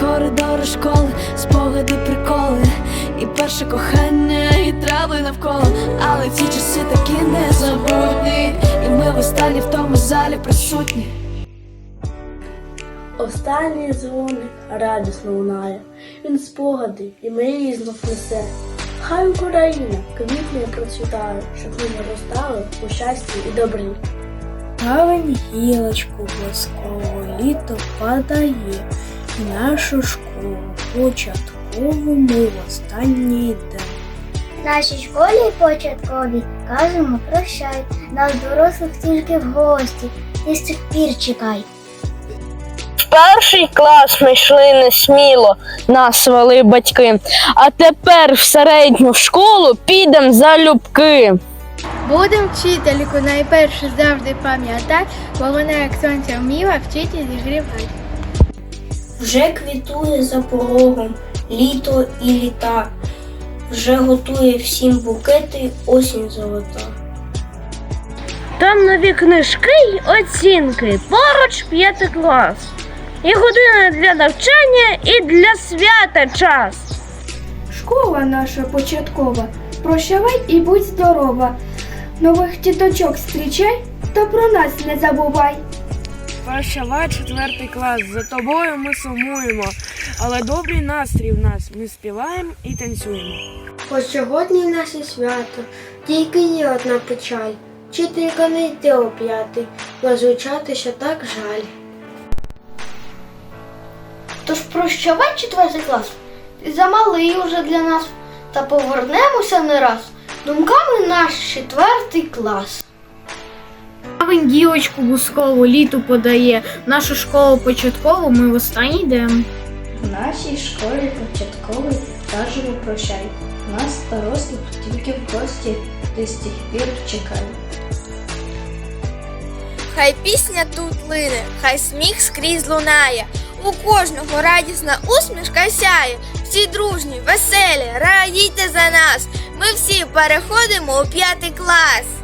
Коридори школи, спогади, приколи, і перше кохання, і трави навколо. Але ці часи такі незабутні, і ми в останній в тому залі присутні. Останній дзвоник радісно лунає, він спогади і мрії знов несе. Хай Україна квітне процвітає, щоб ми зростали у щасті і добрі. Травень гілочку блисково літо падає, нашу школу початкову ми в останній день. Нашій школі початковій кажемо прощай, нас дорослих тільки в гості, і з цих пір чекай. В перший клас ми йшли несміло, нас вели батьки. А тепер в середню школу підемо залюбки. Будем вчительку найперше завжди пам'ятай, бо вона як сонце вміла вчити зігрівати. Вже квітує за порогом літо і літа, вже готує всім букети осінь золота. Там нові книжки й оцінки, поруч п'ятий клас. І година для навчання, і для свята час. Школа наша початкова, прощавай і будь здорова. Нових діточок зустрічай, та про нас не забувай. Прощавай четвертий клас, за тобою ми сумуємо, але добрий настрій в нас, ми співаємо і танцюємо. Ось сьогодні наше свято, тільки є одна печаль. Вчителька не йде о п'ятий, розлучати ще так жаль. Тож прощавай четвертий клас, ти замалий уже для нас, та повернемося не раз думками наш четвертий клас. Травень бускову літу подає, нашу школу початкову ми в останній йдемо. В нашій школі початковий кажемо прощай. Нас дорослих тільки в гості, ти з тих пір чекай. Хай пісня тут лине, хай сміх скрізь лунає. У кожного радісна усмішка сяє. Всі дружні, веселі, радійте за нас. Ми всі переходимо у п'ятий клас.